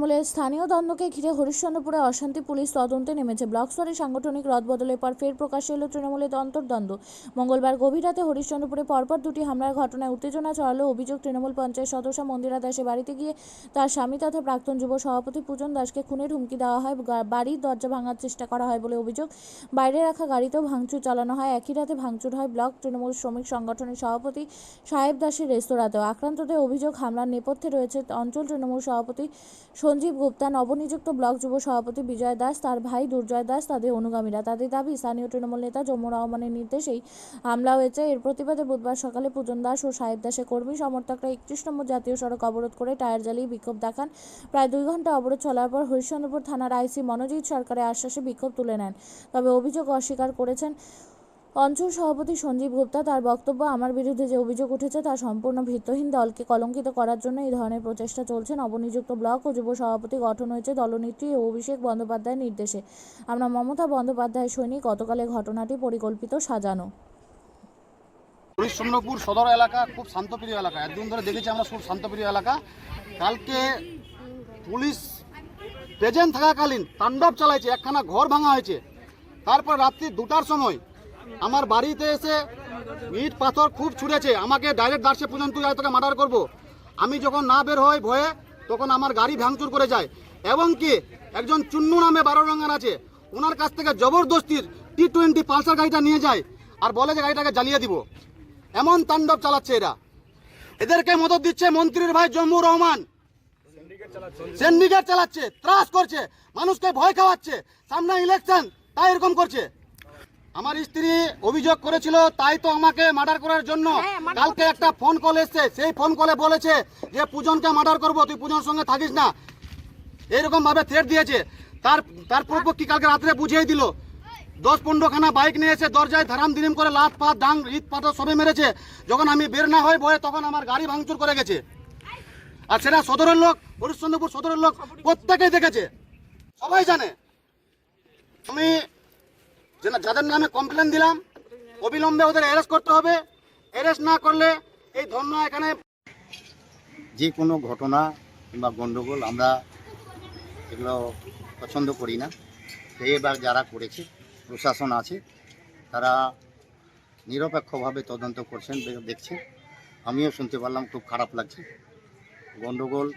তৃণমূলের স্থানীয় দ্বন্দ্বকে ঘিরে হরিশ্চন্দ্রপুরে অশান্তি পুলিশ তদন্তে নেমেছে। ব্লক স্তরে সাংগঠনিক রদবদলের পর ফের প্রকাশ্যে এলো তৃণমূলের অন্তর্দ্বন্দ্ব। মঙ্গলবার গভীর রাতে হরিশ্চন্দ্রপুরে পরপর দুটি হামলার ঘটনায় উত্তেজনা ছড়ালো অভিযোগ তৃণমূল পঞ্চায়েত সদস্য মন্দিরা দাসের বাড়িতে গিয়ে তার স্বামী তথা প্রাক্তন যুব সভাপতি পূজন দাসকে খুনের হুমকি দেওয়া হয়। বাড়ির দরজা ভাঙার চেষ্টা করা হয় বলে অভিযোগ। বাইরে রাখা গাড়িতেও ভাঙচুর চালানো হয়। একই রাতে ভাঙচুর হয় ব্লক তৃণমূল শ্রমিক সংগঠনের সভাপতি সাহেব দাসের রেস্তোরাঁতেও। আক্রান্তদের অভিযোগ, হামলার নেপথ্যে রয়েছে অঞ্চল তৃণমূল সভাপতি সঞ্জীব গুপ্তা, নবনিযুক্ত ব্লক যুব সভাপতি বিজয় দাস, তার ভাই দুর্জয় দাস, তাদের অনুগামীরা। তাদের দাবি, স্থানীয় তৃণমূল নেতা জম্মু রহমানের নির্দেশেই হামলা হয়েছে। এর প্রতিবাদে বুধবার সকালে পূজন দাস ও সাহেব দাসের কর্মী সমর্থকরা একত্রিশ নম্বর জাতীয় সড়ক অবরোধ করে টায়ার জ্বালিয়ে বিক্ষোভ দেখান। প্রায় দুই ঘণ্টা অবরোধ চলার পর হরিশ্চন্দ্রপুর থানার আইসি মনোজিৎ সরকারের আশ্বাসে বিক্ষোভ তুলে নেন। তবে অভিযোগ অস্বীকার করেছেন অঞ্চল সভাপতি সঞ্জীব গুপ্তা তার বক্তব্য, আমার বিরুদ্ধে যে অভিযোগ উঠেছে তা সম্পূর্ণ ভিত্তহীন। দলকে কলঙ্কিত করার জন্য এই ধরনের প্রচেষ্টা চলছে। নবনিযুক্ত ব্লক ও যুব সভাপতি গঠন হয়েছে দলনেত্রী ও অভিষেক বন্দ্যোপাধ্যায়ের নির্দেশে। আমরা মমতা বন্দ্যোপাধ্যায়ের সৈনিক, গতকালের ঘটনাটি পরিকল্পিত, সাজানো। হরিশ্চন্দ্রপুর সদর এলাকা খুব শান্তপ্রিয় এলাকা। একদিন ধরে দেখেছি আমরা খুব শান্তপ্রিয় এলাকা। কালকে পুলিশ প্রেজেন্ট থাকাকালীন তাণ্ডব চালাইছে, একখানা ঘর ভাঙা হয়েছে। তারপর রাত্রি দুটার সময় আমার বাড়িতে এসে ইট, পাথর খুব ছুঁড়েছে। আমাকে ডাইরেক্ট দার্সে পর্যন্ত আজ তোকে মার্ডার করব। আমি যখন না বের হই ভয়ে, তখন আমার গাড়ি ভাঙচুর করে যায়। এবং কি, একজন চুন্নু নামে বারো রঙের আছে। ওনার কাছ থেকে জবরদস্তির টি টোয়েন্টি পালসার গাড়িটা নিয়ে যায় আর বলে যে গাড়িটাকে জ্বালিয়ে দিব। এমন তাণ্ডব চালাচ্ছে এরা। এদেরকে মদত দিচ্ছে মন্ত্রীর ভাই জম্মু রহমান। সিন্ডিকেট চালাচ্ছে, ত্রাস করছে, মানুষকে ভয় খাওয়াচ্ছে। সামনে ইলেকশন তাই এরকম করছে। আমার স্ত্রী অভিযোগ করেছিল তাই তো আমাকে মার্ডার করার জন্য। কালকে একটা ফোন কল এসছে সেই ফোন কলে বলেছে যে পূজনকে মার্ডার করব তুই পূজনের সঙ্গে থাকিস না। এইরকম ভাবে থ্রেট দিয়েছে। তার তার কি কালকে রাত্রে বুঝিয়ে দিল? দশ পনেরোখানা বাইক নিয়ে এসে দরজায় ধারাম দিরিম করে লাত পাত ডাং ইট পাথর সবে মেরেছে। যখন আমি বের না হয়ে বয়ে তখন আমার গাড়ি ভাঙচুর করে গেছে। আর সেটা সদরের লোক হরিশ্চন্দ্রপুর সদরের লোক প্রত্যেকেই দেখেছে। সবাই জানে। আমি যে- যাদের নামে কমপ্লেন দিলাম, অবিলম্বে ওদের অ্যারেস্ট করতে হবে। অ্যারেস্ট না করলে এই ধর্ণা এখানে যে কোনো ঘটনা কিংবা গণ্ডগোল আমরা এগুলো পছন্দ করি না। তো এবার যারা করেছে, প্রশাসন আছে, তারা নিরপেক্ষভাবে তদন্ত করছেন দে- দেখছেন। আমিও শুনতে পারলাম, খুব খারাপ লাগছে। গণ্ডগোল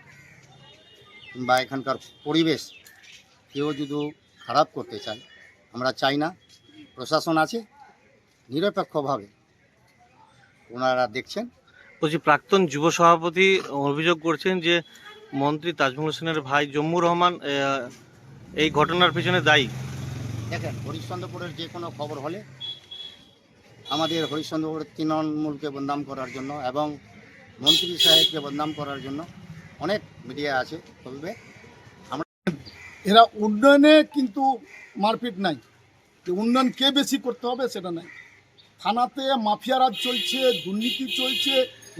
কিংবা এখানকার পরিবেশ কেউ যদি খারাপ করতে চায় আমরা চাই না প্রশাসন আছে নিরপেক্ষভাবে ওনারা দেখছেন। বলছি প্রাক্তন যুব সভাপতি অভিযোগ করছেন যে মন্ত্রী তাজমুল হোসেনের ভাই জম্মু রহমান এই ঘটনার পিছনে দায়ী। দেখেন হরিশ্চন্দ্রপুরের যে কোনো খবর হলে আমাদের হরিশ্চন্দ্রপুরের তৃণমূলকে বদনাম করার জন্য এবং মন্ত্রী সাহেবকে বদনাম করার জন্য অনেক মিডিয়া আছে তবে এরা উন্নয়নে কিন্তু মারপিট নাই। যে উন্নয়ন কে বেশি করতে হবে সেটা নাই। থানাতে মাফিয়া রাজ চলছে, দুর্নীতি চলছে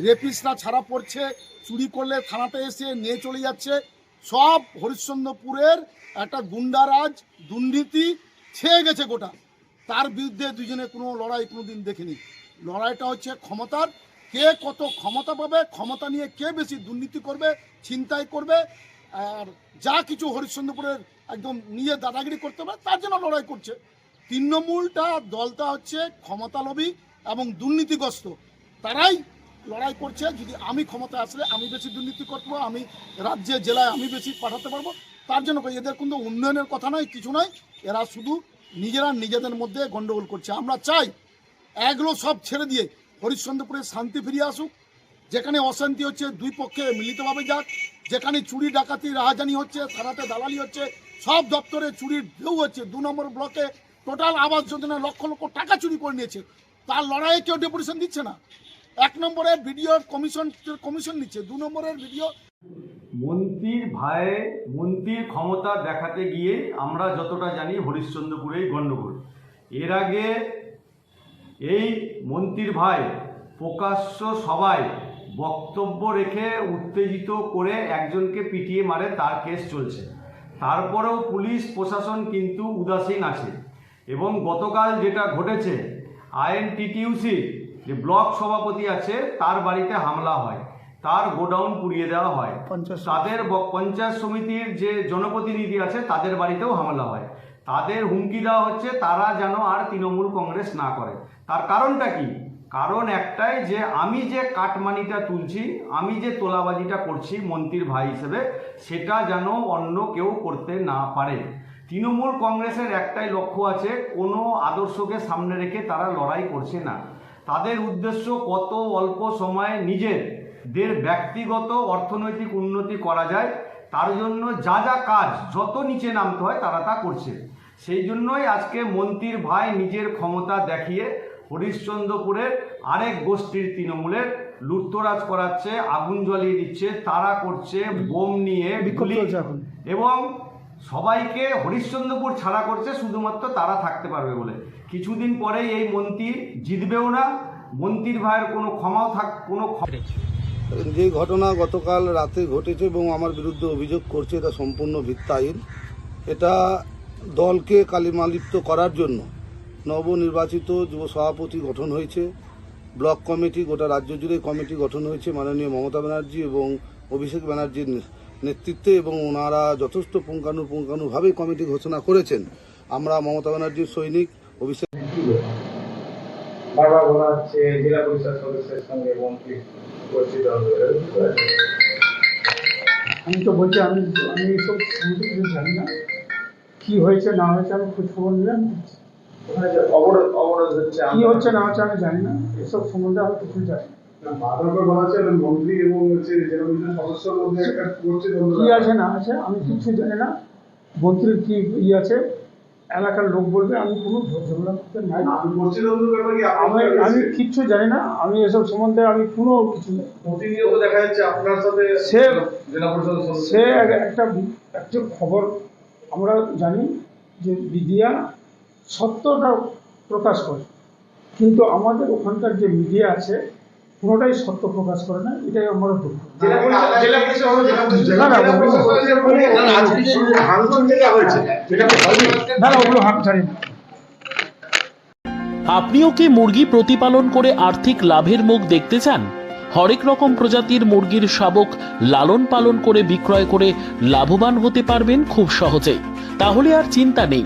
রেপিসরা ছাড়া পড়ছে, চুরি করলে থানাতে এসে নিয়ে চলে যাচ্ছে। সব হরিশ্চন্দ্রপুরের একটা গুন্ডারাজ দুর্নীতি ছেয়ে গেছে গোটা। তার বিরুদ্ধে দুজনে কোনো লড়াই কোনো দিন দেখিনি। লড়াইটা হচ্ছে ক্ষমতার। কে কত ক্ষমতা পাবে, ক্ষমতা নিয়ে কে বেশি দুর্নীতি করবে, ছিনতাই করবে, আর যা কিছু হরিশ্চন্দ্রপুরের একদম নিয়ে দাদাগিরি করতে হবে তার জন্য লড়াই করছে। তৃণমূলটা দলটা হচ্ছে ক্ষমতালোভী এবং দুর্নীতিগ্রস্ত। তারাই লড়াই করছে, যদি আমি ক্ষমতা আসলে আমি বেশি দুর্নীতি করতে পারব আমি রাজ্যে, জেলায় আমি বেশি পাঠাতে পারব, তার জন্য এদের কিন্তু উন্নয়নের কথা নয়, কিছু নয়, এরা শুধু নিজেরা নিজেদের মধ্যে গন্ডগোল করছে। আমরা চাই এগুলো সব ছেড়ে দিয়ে হরিশ্চন্দ্রপুরে শান্তি ফিরিয়ে আসুক যেখানে অশান্তি হচ্ছে, দুই পক্ষে মিলিতভাবে যাক। যেখানে চুরি, ডাকাতি, রাহাজানি হচ্ছে, থানাতে দালালি হচ্ছে, সব দপ্তরে চুরির ঢেউ হচ্ছে। দু নম্বর ব্লকে টোটাল আবাস যোজনা লক্ষ লক্ষ টাকা চুরি করে নিয়েছে। তার লড়াইয়ে কেউ ডেপুটেশন দিচ্ছে না। এক নম্বরের ভিডিও কমিশন কমিশন নিচ্ছে। দু নম্বরের ভিডিও মন্ত্রীর ভাই মন্ত্রীর ক্ষমতা দেখাতে গিয়ে আমরা যতটা জানি হরিশ্চন্দ্রপুরেই গণ্ডগোল। এর আগে এই মন্ত্রীর ভাই প্রকাশ্য সবাই বক্তব্য রেখে উত্তেজিত করে একজনকে পিটিয়ে মারে তার কেস চলছে। তারপরেও পুলিশ প্রশাসন কিন্তু উদাসীন আছে এবং গতকাল যেটা ঘটেছে আইএনটিটিউসির যে ব্লক সভাপতি আছে তার বাড়িতে হামলা হয়। তার গোডাউন পুড়িয়ে দেওয়া হয়। তাদের পঞ্চায়েত সমিতির যে জনপ্রতিনিধি আছে তাদের বাড়িতেও হামলা হয়। তাদের হুমকি দেওয়া হচ্ছে তারা যেন আর তৃণমূল কংগ্রেস না করে। তার কারণটা কি? কারণ একটাই যে আমি যে কাটমানিটা তুলছি, আমি যে তোলাবাজিটা করছি মন্ত্রীর ভাই হিসেবে, সেটা যেন অন্য কেউ করতে না পারে। তৃণমূল কংগ্রেসের একটাই লক্ষ্য আছে, কোনো আদর্শকে সামনে রেখে তারা লড়াই করছে না। তাদের উদ্দেশ্য কত অল্প সময়ে নিজের দের ব্যক্তিগত অর্থনৈতিক উন্নতি করা যায়, তার জন্য যা যা কাজ যত নিচে নামতে হয় তারা তা করছে। সেই জন্যই আজকে মন্ত্রীর ভাই নিজের ক্ষমতা দেখিয়ে হরিশ্চন্দ্রপুরের আরেক গোষ্ঠীর তৃণমূলের লুটতরাজ করাচ্ছে আগুন জ্বালিয়ে দিচ্ছে তারা করছে বোম নিয়ে এবং সবাইকে হরিশ্চন্দ্রপুর ছাড়া করছে শুধুমাত্র তারা থাকতে পারবে বলে। কিছুদিন পরেই এই মন্ত্রী জিতবেও না মন্ত্রীর ভাইয়ের কোনো ক্ষমাও থাক কোনো ক্ষমা যে ঘটনা গতকাল রাতে ঘটেছে এবং আমার বিরুদ্ধে অভিযোগ করছে এটা সম্পূর্ণ ভিত্তাহীন এটা দলকে কালিমালিপ্ত করার জন্য নবনির্বাচিত যুব সভাপতি গঠন হয়েছে। ব্লক কমিটি গোটা রাজ্য জুড়ে কমিটি গঠন হয়েছে মাননীয় মমতা ব্যানার্জি এবং অভিষেক ব্যানার্জির নেতৃত্বে এবং ওনারা যথেষ্ট পুঙ্খানুপুঙ্খানুভাবে কমিটি ঘোষণা করেছেন। আমরা মমতা ব্যানার্জির সৈনিক অভিষেক বারবার বলা হচ্ছে জেলা পরিষদ সদস্যের সঙ্গে মন্ত্রী? আমি তো বলছি আমি আমি এসব জানি না। কি হয়েছে না হয়েছে আমি খোঁজ খবর নিলাম। অবরোধ অবরোধ হচ্ছে কি হচ্ছে না হচ্ছে আমি জানি না। এসব সম্বন্ধে আমি কিছু জানি না। মন্ত্রী এবং হচ্ছে জেলা সদস্যের মধ্যে একটা কি আছে না আছে আমি কিছু জানি না। মন্ত্রীর কি ই আছে? এলাকার লোক বলবে আমি কোনো ঝগড়া করতে নাই। আমি আমি কিচ্ছু জানি না। আমি এসব সম্বন্ধে আমি কোনো কিছু প্রতিনিয়ত দেখা যাচ্ছে আপনার সাথে সে- জেলা পরিষদ সে একটা একটা খবর আমরা জানি যে মিডিয়া সত্যটা প্রকাশ করে। কিন্তু আমাদের ওখানকার যে মিডিয়া আছে কোনোটাই সত্য প্রকাশ করে না এটাই আমার দুঃখ। না ওগুলো হাত ছাড়ি না আপনিও কি মুরগি প্রতিপালন করে আর্থিক লাভের মুখ দেখতে চান? হরেক রকম প্রজাতির মুরগির শাবক লালন পালন করে বিক্রয় করে লাভবান হতে পারবেন খুব সহজেই। তাহলে আর চিন্তা নেই।